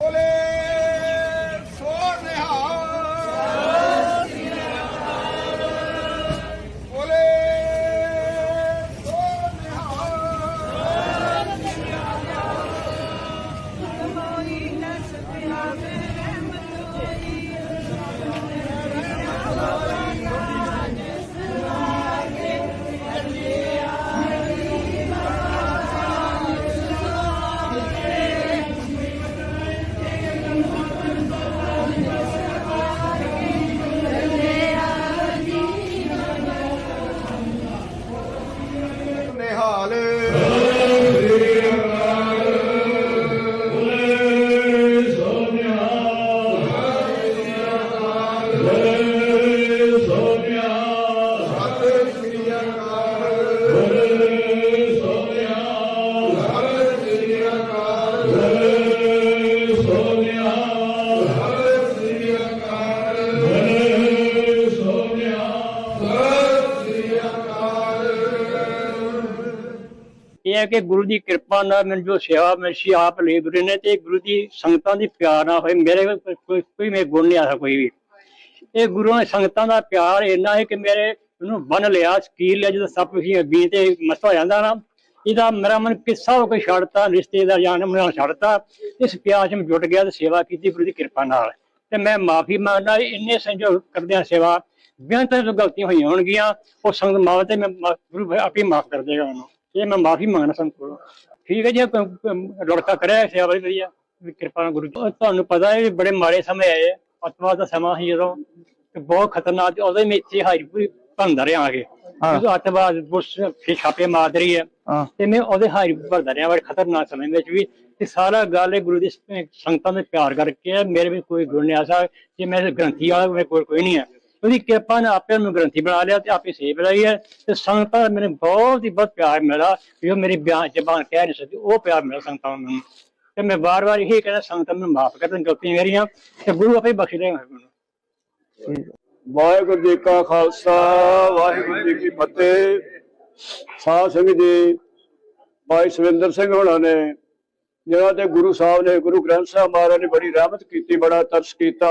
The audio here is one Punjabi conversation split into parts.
¡Ole! Hallelujah. ਇਹ ਹੈ ਕਿ ਗੁਰੂ ਦੀ ਕਿਰਪਾ ਨਾਲ ਮੈਨੂੰ ਜੋ ਸੇਵਾ ਮਿਲੀ ਆਪ ਲੈ ਗੁਰੂ ਨੇ ਤੇ ਗੁਰੂ ਦੀ ਸੰਗਤਾਂ ਦੀ ਪਿਆਰ ਨਾਲ ਹੋਏ। ਮੇਰੇ ਕੋਈ- ਕੋਈ ਕੋਈ ਮੇਰੇ ਗੁਣ ਨਹੀਂ ਆਦਾ ਕੋਈ ਵੀ। ਇਹ ਗੁਰੂ ਨੇ ਸੰਗਤਾਂ ਦਾ ਪਿਆਰ ਇੰਨਾ ਹੈ ਕਿ ਮੇਰੇ ਨੂੰ ਬੰਨ ਲਿਆ, ਸਕੀਲ ਲਿਆ, ਜਦੋਂ ਸਭ ਕੁਝ ਅੱਗੇ ਤੇ ਮਸਤ ਹੋ ਜਾਂਦਾ ਨਾ, ਇਹਦਾ ਮੇਰਾ ਮਨ ਕਿੱਸਾ ਹੋ ਕੇ ਛੱਡਤਾ, ਰਿਸ਼ਤੇਦਾਰ ਜਾਨ ਮੈਨੂੰ ਛੱਡਤਾ। ਇਸ ਪਿਆਰ ਚ ਮੈਂ ਜੁਟ ਗਿਆ ਤੇ ਸੇਵਾ ਕੀਤੀ ਗੁਰੂ ਦੀ ਕਿਰਪਾ ਨਾਲ। ਤੇ ਮੈਂ ਮਾਫੀ ਮੰਗਦਾ, ਇੰਨੇ ਸੰਜੋਗ ਕਰਦਿਆਂ ਸੇਵਾ ਬੇਅੰਤ ਜੋ ਗਲਤੀਆਂ ਹੋਈਆਂ ਹੋਣਗੀਆਂ, ਉਹ ਸੰਗਤ ਮਾਵ ਤੇ ਮੈਂ ਮਾ- ਗੁਰੂ ਆਪੇ ਮਾਫ ਕਰ ਦੇਗਾ ਉਹਨੂੰ। ਇਹ ਮੈਂ ਮਾਫੀ ਮੰਗਣਾ ਕੋਲੋਂ। ਠੀਕ ਹੈ ਜੀ ਕ- ਕ- ਲੜਕਾ ਕਰਿਆ ਸੇਵਾ ਬੜੀ ਵਧੀਆ ਕਿਰਪਾ ਨਾਲ ਗੁਰੂ ਜੀ। ਤੁਹਾਨੂੰ ਪਤਾ ਹੈ ਬੜੇ ਮਾੜੇ ਸਮੇਂ ਆਏ ਅਤਵਾਦ ਦਾ ਸਮਾਂ ਸੀ ਜਦੋਂ ਤੇ ਬਹੁਤ ਖਤਰਨਾਕ ਹੀ ਮੈਂ ਇੱਥੇ ਹਾਰੀ ਪੂਰੀ ਭੰਦਾ ਰਿਹਾ ਆਗੇ ਜਦੋਂ ਅਤਵਾਦ ਬੁਸ਼ ਫੇ ਛਾਪੇ ਮਾਰ ਰਹੀ ਹੈ। ਤੇ ਮੈਂ ਉਹਦੇ ਹਾਰੀ ਭਰਦਾ ਰਿਹਾ ਬੜੇ ਖਤਰਨਾਕ ਸਮੇਂ ਵਿੱਚ ਵੀ। ਤੇ ਸਾਰਾ ਗੱਲ ਹੈ ਗੁਰੂ ਦੀ ਸੰਗਤਾਂ ਦੇ ਪਿਆਰ ਕਰਕੇ ਹੈ ਮੇਰੇ ਵੀ ਕੋਈ ਗੁਣ ਨਹੀਂ ਜੇ ਮੈਂ ਗ੍ਰੰਥੀ ਵਾਲਾ ਮੇਰੇ ਕੋਲ ਕੋਈ ਨਹੀਂ ਹੈ ਉਹਦੀ ਕਿਰਪਾ ਨੇ ਆਪੇ ਨੂੰ ਗ੍ਰੰਥੀ ਬਣਾ ਲਿਆ ਤੇ ਆਪੇ ਸੇਵ ਲਈ ਹੈ ਤੇ ਸੰਗਤਾਂ ਦਾ ਮੈਨੂੰ ਬਹੁਤ ਹੀ ਬਹੁਤ ਪਿਆਰ ਮਿਲਾ ਜੋ ਮੇਰੀ ਬਿਆਨ ਜ਼ਬਾਨ ਕਹਿ ਨਹੀਂ ਸਕਦੀ ਉਹ ਪਿਆਰ ਮਿਲਾ ਸੰਗਤਾਂ ਨੂੰ ਤੇ ਮੈਂ ਵਾਰ-ਵਾਰ ਇਹ ਕਹਿੰਦਾ, ਸੰਗਤਾਂ ਨੂੰ ਮਾਫ ਕਰ ਦੇਣ, ਗਲਤੀਆਂ ਮੇਰੀਆਂ, ਤੇ ਗੁਰੂ ਆਪੇ ਬਖਸ਼ ਦੇਗਾ ਮੈਨੂੰ ਵਾਹਿਗੁਰੂ ਜੀ ਕਾ ਖਾਲਸਾ, ਵਾਹਿਗੁਰੂ ਜੀ ਕੀ ਫਤਿਹ। ਸਾਧ ਸੰਗਤ ਜੀ, ਭਾਈ ਸਵਿੰਦਰ ਸਿੰਘ ਹੋਣਾ ਨੇ, ਜਿਹੜਾ ਤੇ ਗੁਰੂ ਸਾਹਿਬ ਨੇ, ਗੁਰੂ ਗ੍ਰੰਥ ਸਾਹਿਬ ਮਹਾਰਾਜ ਨੇ ਬੜੀ ਰਹਿਮਤ ਕੀਤੀ, ਬੜਾ ਤਰਸ ਕੀਤਾ।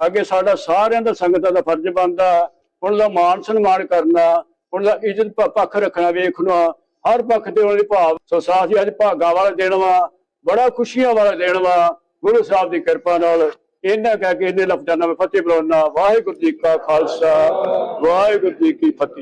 ਅੱਗੇ ਸਾਡਾ ਸਾਰਿਆਂ ਦਾ ਸੰਗਤਾਂ ਦਾ ਫਰਜ਼ ਬਣਦਾ ਉਹਨਾਂ ਦਾ ਮਾਣ ਸਨਮਾਨ ਕਰਨਾ ਉਹਨਾਂ ਦਾ ਇੱਜ਼ਤ ਪੱਖ ਰੱਖਣਾ, ਵੇਖਣਾ, ਹਰ ਪੱਖ ਦੇ ਉਹਨਾਂ ਦੀ ਭਾਵ ਸੋ ਸਾਥ ਅੱਜ ਭਾਗਾ ਵਾਲਾ ਦਿਨ ਵਾ, ਬੜਾ ਖੁਸ਼ੀਆਂ ਵਾਲਾ ਦਿਨ ਵਾ, ਗੁਰੂ ਸਾਹਿਬ ਦੀ ਕਿਰਪਾ ਨਾਲ ਇਹਨਾਂ ਕਹਿ ਕੇ ਇਹਨੇ ਲਫ਼ਜ਼ਾਂ ਨਾਲ ਮੈਂ ਫਤਿਹ ਬੁਲਾਉਣਾ ਵਾਹਿਗੁਰੂ ਜੀ ਕਾ ਖਾਲਸਾ, ਵਾਹਿਗੁਰੂ ਜੀ ਕੀ ਫਤਿਹ।